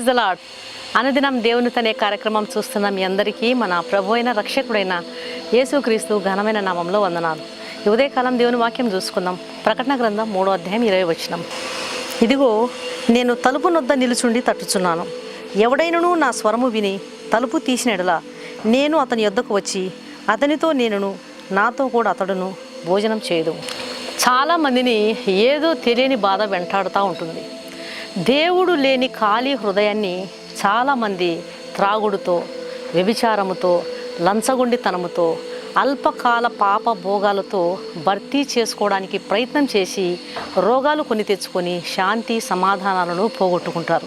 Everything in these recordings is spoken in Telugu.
ప్రైజ్ ద అనుదినం దేవుని తనే కార్యక్రమం చూస్తున్న మీ అందరికీ మన ప్రభు అయిన రక్షకుడైన యేసుక్రీస్తు ఘనమైన నామంలో వందనాలు. ఉదయకాలం దేవుని వాక్యం చూసుకుందాం. ప్రకటన గ్రంథం మూడో అధ్యాయం ఇరవై వచ్చినం ఇదిగో నేను తలుపు నొద్ద నిలుచుండి తట్టుచున్నాను. ఎవడైనను నా స్వరము విని తలుపు తీసిన నేను అతని యొద్దకు వచ్చి అతనితో నేనును నాతో కూడా అతడును భోజనం చేయదు చాలామందిని ఏదో తెలియని బాధ వెంటాడుతూ ఉంటుంది. దేవుడు లేని ఖాళీ హృదయాన్ని చాలామంది త్రాగుడుతో వ్యభిచారముతో లంచగొండితనముతో అల్పకాల పాప భోగాలతో భర్తీ చేసుకోవడానికి ప్రయత్నం చేసి రోగాలు కొని తెచ్చుకొని శాంతి సమాధానాలను పోగొట్టుకుంటారు.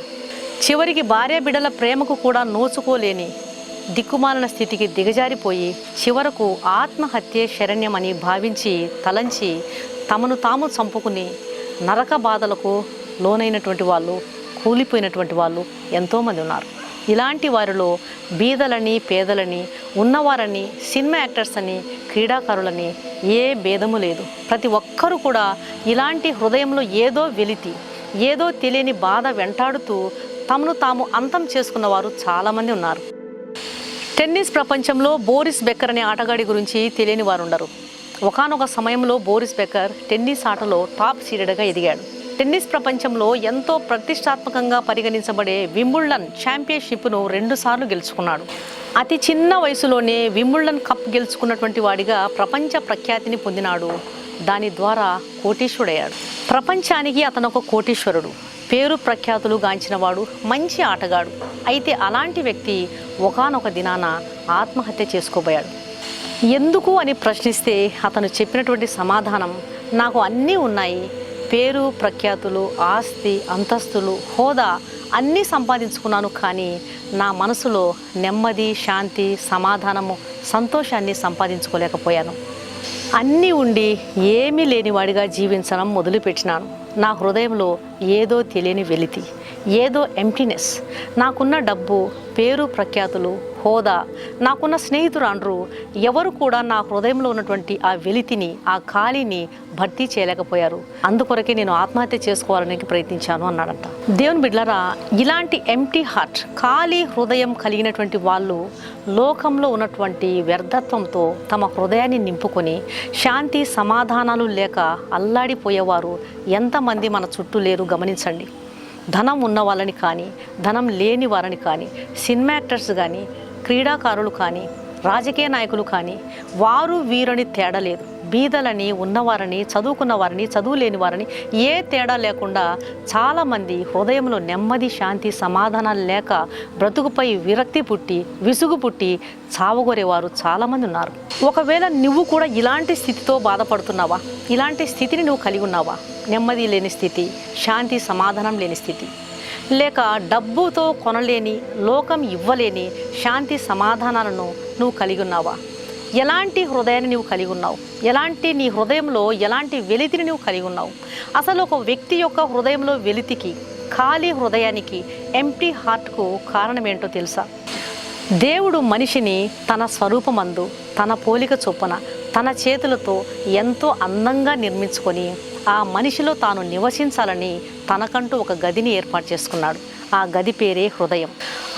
చివరికి భార్య బిడ్డల ప్రేమకు కూడా నోచుకోలేని దిక్కుమాలిన స్థితికి దిగజారిపోయి చివరకు ఆత్మహత్యే శరణ్యమని భావించి తలంచి తమను తాము చంపుకుని నరక బాధలకు లోనైనటువంటి వాళ్ళు కూలిపోయినటువంటి వాళ్ళు ఎంతోమంది ఉన్నారు. ఇలాంటి వారిలో బీదలని పేదలని ఉన్నవారని సినిమా యాక్టర్స్ అని క్రీడాకారులని ఏ భేదము లేదు. ప్రతి ఒక్కరూ కూడా ఇలాంటి హృదయంలో ఏదో వెలితి ఏదో తెలియని బాధ వెంటాడుతూ తమను తాము అంతం చేసుకున్న వారు చాలామంది ఉన్నారు. టెన్నిస్ ప్రపంచంలో బోరిస్ బెక్కర్ అనే ఆటగాడి గురించి తెలియని వారు ఉండరు. ఒకానొక సమయంలో బోరిస్ బెక్కర్ టెన్నిస్ ఆటలో టాప్ సీడెడ్గా ఎదిగాడు. టెన్నిస్ ప్రపంచంలో ఎంతో ప్రతిష్టాత్మకంగా పరిగణించబడే వింబుల్డన్ ఛాంపియన్షిప్ను రెండుసార్లు గెలుచుకున్నాడు. అతి చిన్న వయసులోనే వింబుల్డన్ కప్ గెలుచుకున్నటువంటి వాడిగా ప్రపంచ ప్రఖ్యాతిని పొందినాడు. దాని ద్వారా కోటీశ్వరుడయ్యాడు. ప్రపంచానికి అతను ఒక కోటీశ్వరుడు. పేరు ప్రఖ్యాతులు గాంచినవాడు. మంచి ఆటగాడు. అయితే అలాంటి వ్యక్తి ఒకానొక దినాన ఆత్మహత్య చేసుకోబోయాడు. ఎందుకు అని ప్రశ్నిస్తే అతను చెప్పినటువంటి సమాధానం నాకు అన్నీ ఉన్నాయి. పేరు ప్రఖ్యాతులు ఆస్తి అంతస్తులు హోదా అన్నీ సంపాదించుకున్నాను కానీ నా మనసులో నెమ్మది శాంతి సమాధానము సంతోషాన్ని సంపాదించుకోలేకపోయాను. అన్నీ ఉండి ఏమీ లేనివాడిగా జీవించడం మొదలుపెట్టినాను. నా హృదయంలో ఏదో తెలియని వెలితి. ఏదో ఎంప్టీనెస్ నాకున్న డబ్బు పేరు ప్రఖ్యాతులు హోదా నాకున్న స్నేహితురాండ్రు ఎవరు కూడా నా హృదయంలో ఉన్నటువంటి ఆ వెలితిని ఆ ఖాళీని భర్తీ చేయలేకపోయారు. అందుకొరకే నేను ఆత్మహత్య చేసుకోవాలని ప్రయత్నించాను అన్నాడంట. దేవుని బిడ్లరా ఇలాంటి ఎంటీ హార్ట్ ఖాళీ హృదయం కలిగినటువంటి వాళ్ళు లోకంలో ఉన్నటువంటి వ్యర్థత్వంతో తమ హృదయాన్ని నింపుకొని శాంతి సమాధానాలు లేక అల్లాడిపోయేవారు ఎంతమంది మన చుట్టూ లేరు గమనించండి. ధనం ఉన్న వాళ్ళని కానీ ధనం లేని వారిని కానీ సినిమా యాక్టర్స్ కానీ క్రీడాకారులు కానీ రాజకీయ నాయకులు కానీ వారు వీరని తేడా లేదు బీదలని ఉన్నవారని చదువుకున్న వారిని చదువు లేని వారిని ఏ తేడా లేకుండా చాలామంది హృదయంలో నెమ్మది శాంతి సమాధానాలు లేక బ్రతుకుపై విరక్తి పుట్టి విసుగు పుట్టి చావగొరేవారు చాలామంది ఉన్నారు. ఒకవేళ నువ్వు కూడా ఇలాంటి స్థితితో బాధపడుతున్నావా? ఇలాంటి స్థితిని నువ్వు కలిగి ఉన్నావా? నెమ్మది లేని స్థితి శాంతి సమాధానం లేని స్థితి. లేక డబ్బుతో కొనలేని లోకం ఇవ్వలేని శాంతి సమాధానాలను నువ్వు కలిగి ఉన్నావా? ఎలాంటి హృదయాన్ని నువ్వు కలిగి ఉన్నావు? ఎలాంటి నీ హృదయంలో ఎలాంటి వెలితిని నువ్వు కలిగి ఉన్నావు? అసలు ఒక వ్యక్తి యొక్క హృదయంలో వెలితికి ఖాళీ హృదయానికి ఎంటీ హార్ట్కు కారణం ఏంటో తెలుసా? దేవుడు మనిషిని తన స్వరూపమందు తన పోలిక చొప్పున తన చేతులతో ఎంతో అందంగా నిర్మించుకొని ఆ మనిషిలో తాను నివసించాలని తనకంటూ ఒక గదిని ఏర్పాటు చేసుకున్నాడు. ఆ గది పేరే హృదయం.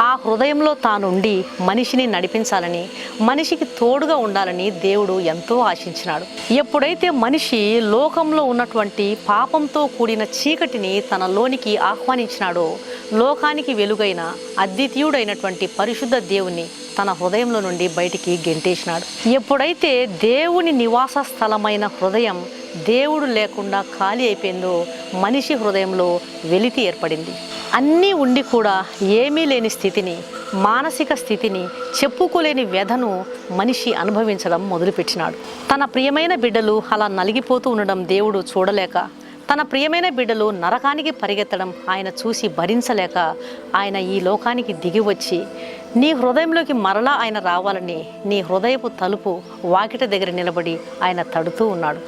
ఆ హృదయంలో తానుండి మనిషిని నడిపించాలని మనిషికి తోడుగా ఉండాలని దేవుడు ఎంతో ఆశించినాడు. ఎప్పుడైతే మనిషి లోకంలో ఉన్నటువంటి పాపంతో కూడిన చీకటిని తనలోనికి ఆహ్వానించినాడో లోకానికి వెలుగైన అద్వితీయుడైనటువంటి పరిశుద్ధ దేవుని తన హృదయంలో నుండి బయటికి గెంటేసినాడు. ఎప్పుడైతే దేవుని నివాస స్థలమైన హృదయం దేవుడు లేకుండా ఖాళీ అయిపోయిందో మనిషి హృదయంలో వెలితి ఏర్పడింది. అన్నీ ఉండి కూడా ఏమీ లేని స్థితిని మానసిక స్థితిని చెప్పుకోలేని వ్యధను మనిషి అనుభవించడం మొదలుపెట్టినాడు. తన ప్రియమైన బిడ్డలు అలా నలిగిపోతూ ఉండడం దేవుడు చూడలేక తన ప్రియమైన బిడ్డలు నరకానికి పరిగెత్తడం ఆయన చూసి భరించలేక ఆయన ఈ లోకానికి దిగి వచ్చి నీ హృదయంలోకి మరలా ఆయన రావాలని నీ హృదయపు తలుపు వాకిట దగ్గర నిలబడి ఆయన తడుతూ ఉన్నాడు.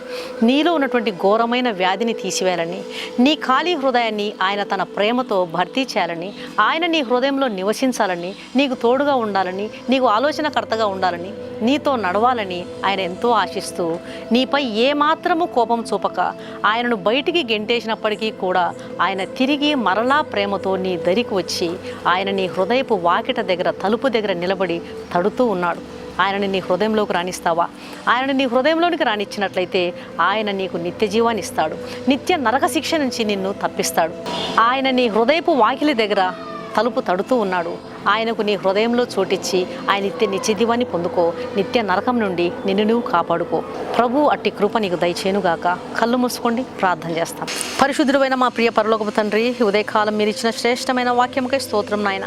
నీలో ఉన్నటువంటి ఘోరమైన వ్యాధిని తీసివేయాలని నీ ఖాళీ హృదయాన్ని ఆయన తన ప్రేమతో భర్తీ చేయాలని ఆయన నీ హృదయంలో నివసించాలని నీకు తోడుగా ఉండాలని నీకు ఆలోచనకర్తగా ఉండాలని నీతో నడవాలని ఆయన ఎంతో ఆశిస్తూ నీపై ఏమాత్రము కోపం చూపక ఆయనను బయటికి గెంటేసినప్పటికీ కూడా ఆయన తిరిగి మరలా ప్రేమతో నీ దరికి వచ్చి ఆయన నీ హృదయపు వాకిట దగ్గర తలుపు దగ్గర నిలబడి తడుతూ ఉన్నాడు. ఆయనని నీ హృదయంలోకి రాణిస్తావా ఆయనని నీ హృదయంలోనికి రాణించినట్లయితే ఆయన నీకు నిత్య జీవాన్ని ఇస్తాడు. నిత్య నరక శిక్ష నుంచి నిన్ను తప్పిస్తాడు. ఆయన నీ హృదయపు వాకిలి దగ్గర తలుపు తడుతూ ఉన్నాడు. ఆయనకు నీ హృదయంలో చోటిచ్చి ఆయన నిత్య నిత్యదివాన్ని పొందుకో నిత్య నరకం నుండి నిన్ను నువ్వు కాపాడుకో. ప్రభు అట్టి కృప నీకు దయచేనుగాక కళ్ళు మూసుకోండి ప్రార్థన చేస్తాం. పరిశుద్ధుడైన మా ప్రియ పరలోకపు తండ్రి ఉదయకాలం మీరు ఇచ్చిన శ్రేష్టమైన వాక్యంకై స్తోత్రం నాయన.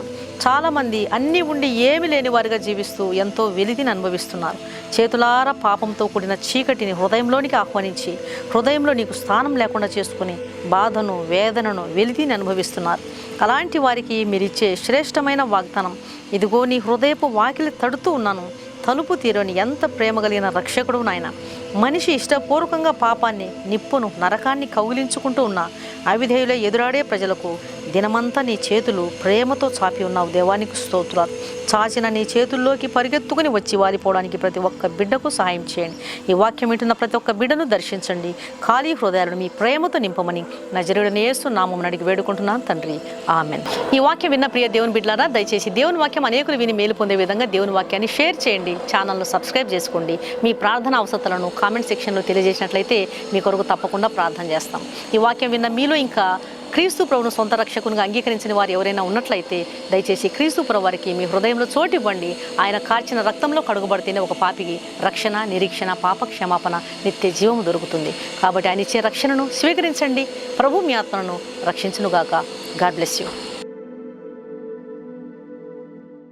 చాలామంది అన్నీ ఉండి ఏమి లేని వారిగా జీవిస్తూ ఎంతో వెలితిని అనుభవిస్తున్నారు. చేతులారా పాపంతో కూడిన చీకటిని హృదయంలోనికి ఆహ్వానించి హృదయంలో నీకు స్థానం లేకుండా చేసుకుని బాధను వేదనను వెలితిని అనుభవిస్తున్నారు. అలాంటి వారికి మీరిచ్చే శ్రేష్టమైన వాగ్దానం. ఇదిగో నీ హృదయపు వాకిలి తడుతూ ఉన్నాను. తలుపు తీరని ఎంత ప్రేమ కలిగిన రక్షకుడు నాయన. మనిషి ఇష్టపూర్వకంగా పాపాన్ని నిప్పును నరకాన్ని కౌగిలించుకుంటూ ఉన్న అవిధేయుల ఎదురాడే ప్రజలకు దినమంతా నీ చేతులు ప్రేమతో చాపి ఉన్నావు దేవానికి స్తోత్రాలు. చాచిన నీ చేతుల్లోకి పరిగెత్తుకుని వచ్చి వారిపోవడానికి ప్రతి ఒక్క బిడ్డకు సహాయం చేయండి. ఈ వాక్యం వింటున్న ప్రతి ఒక్క బిడ్డను దర్శించండి. ఖాళీ హృదయాలను మీ ప్రేమతో నింపమని నజరుడని యేసు నామం అడిగి వేడుకుంటున్నాను తండ్రి. ఆమెన్. ఈ వాక్యం విన్న ప్రియ దేవుని బిడ్డలారా దయచేసి దేవుని వాక్యం అనేకులు విని మేలు పొందే విధంగా దేవుని వాక్యాన్ని షేర్ చేయండి. ఛానల్ను సబ్స్క్రైబ్ చేసుకోండి. మీ ప్రార్థన అవసరాలను కామెంట్ సెక్షన్లో తెలియజేసినట్లయితే మీ కొరకు తప్పకుండా ప్రార్థన చేస్తాం. ఈ వాక్యం విన్న మీలో ఇంకా క్రీస్తు ప్రభును సొంత రక్షకునిగా అంగీకరించిన వారు ఎవరైనా ఉన్నట్లయితే దయచేసి క్రీస్తు ప్రభు వారికి మీ హృదయంలో చోటు ఇవ్వండి ఆయన కార్చిన రక్తంలో కడుగుబడితేనే ఒక పాపికి రక్షణ నిరీక్షణ పాప క్షమాపణ నిత్య జీవము దొరుకుతుంది. కాబట్టి ఆయన ఇచ్చే రక్షణను స్వీకరించండి. ప్రభు మీ ఆత్మను రక్షించునుగాక. God bless you.